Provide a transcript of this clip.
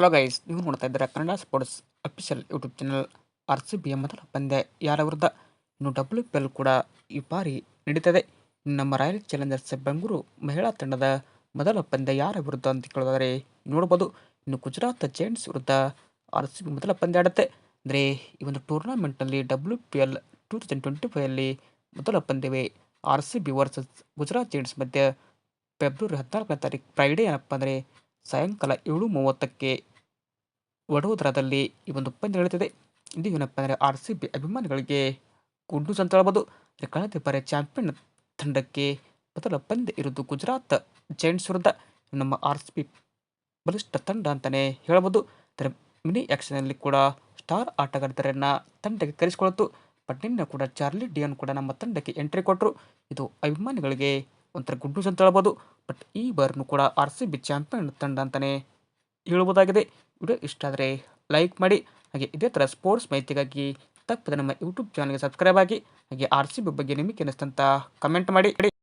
Hello guys ನೀವು ನೋಡ್ತಾ ಇದ್ದಾರೆ Kannada sports official YouTube channel R C ಬಿಯ ಮೊದಲ ಪಂದ್ಯ ಯಾರ ವಿರುದ್ಧ ಇನ್ನು ಡಬ್ಲ್ಯೂ ಪಿ ಎಲ್ ಕೂಡ ಈ ಬಾರಿ ನಡೀತದೆ. ನಮ್ಮ ರಾಯಲ್ ಚಾಲೆಂಜರ್ಸ್ ಬೆಂಗಳೂರು ಮಹಿಳಾ ತಂಡದ ಮೊದಲ ಪಂದ್ಯ ಯಾರ ವಿರುದ್ಧ ಅಂತ ಕೇಳಿದರೆ ನೋಡ್ಬೋದು. ಇನ್ನು ಗುಜರಾತ್ ಜೈಂಟ್ಸ್ ವಿರುದ್ಧ ಆರ್ ಸಿ ಬಿ ಮೊದಲ ಪಂದ್ಯ ಆಡುತ್ತೆ. ಅಂದರೆ ಈ ಒಂದು ಟೂರ್ನಾಮೆಂಟ್ನಲ್ಲಿ W P L two thousand twenty ಫೈವಲ್ಲಿ ಮೊದಲ ಪಂದ್ಯವೇ R C B versus Gujarat giants ಮಧ್ಯೆ ಫೆಬ್ರವರಿ ಹದಿನಾಲ್ಕನೇ ತಾರೀಕು ಫ್ರೈಡೇ ಏನಪ್ಪ ಅಂದರೆ ಸಾಯಂಕಾಲ ಏಳು ಮೂವತ್ತಕ್ಕೆ ವಡೋದರಾದಲ್ಲಿ ಈ ಒಂದು ಪಂದ್ಯ ನಡೀತಿದೆ. ಇದು ಏನಪ್ಪ ಅಂದರೆ ಆರ್ ಸಿ ಬಿ ಅಭಿಮಾನಿಗಳಿಗೆ ಗುಂಡು ಅಂತ ಹೇಳ್ಬೋದು ಕಳೆದ ಬಾರಿ ಚಾಂಪಿಯನ್ ತಂಡಕ್ಕೆ ಮೊದಲ ಪಂದ್ಯ ಇರೋದು ಗುಜರಾತ್ ಜೈಂಟ್ಸ್ ವಿರುದ್ಧ. ನಮ್ಮ ಆರ್ ಸಿ ಬಿ ಬಲಿಷ್ಠ ತಂಡ ಅಂತಲೇ ಹೇಳ್ಬೋದು ಅದರ ಮಿನಿ ಆ್ಯಕ್ಷನಲ್ಲಿ ಕೂಡ ಸ್ಟಾರ್ ಆಟಗಾರರನ್ನು ತಂಡಕ್ಕೆ ಕರೆಸಿಕೊಳ್ಳುತ್ತು. ಬಟ್ ನಿನ್ನೆ ಕೂಡ ಚಾರ್ಲಿ ಡಿಯನ್ ಕೂಡ ನಮ್ಮ ತಂಡಕ್ಕೆ ಎಂಟ್ರಿ ಕೊಟ್ಟರು ಇದು ಅಭಿಮಾನಿಗಳಿಗೆ ಒಂಥರ ಗುಡ್ ನ್ಯೂಸ್ ಅಂತ ಹೇಳ್ಬೋದು ಬಟ್ ಈ ಬಾರಿನೂ ಕೂಡ ಆರ್ ಸಿ ಬಿ ಚಾಂಪಿಯನ್ ತಂಡ ಅಂತಲೇ ಹೇಳ್ಬೋದಾಗಿದೆ. ವಿಡಿಯೋ ಇಷ್ಟ ಆದರೆ ಲೈಕ್ ಮಾಡಿ. ಹಾಗೆ ಇದೇ ಥರ ಸ್ಪೋರ್ಟ್ಸ್ ಮಾಹಿತಿಗಾಗಿ ತಪ್ಪದೆ ನಮ್ಮ ಯೂಟ್ಯೂಬ್ ಚಾನಲ್ಗೆ ಸಬ್ಸ್ಕ್ರೈಬ್ ಆಗಿ, ಹಾಗೆ ಆರ್ ಸಿ ಬಿ ಬಗ್ಗೆ ನಿಮಗೆ ಅನ್ನಿಸ್ತಂತ ಕಮೆಂಟ್ ಮಾಡಿ.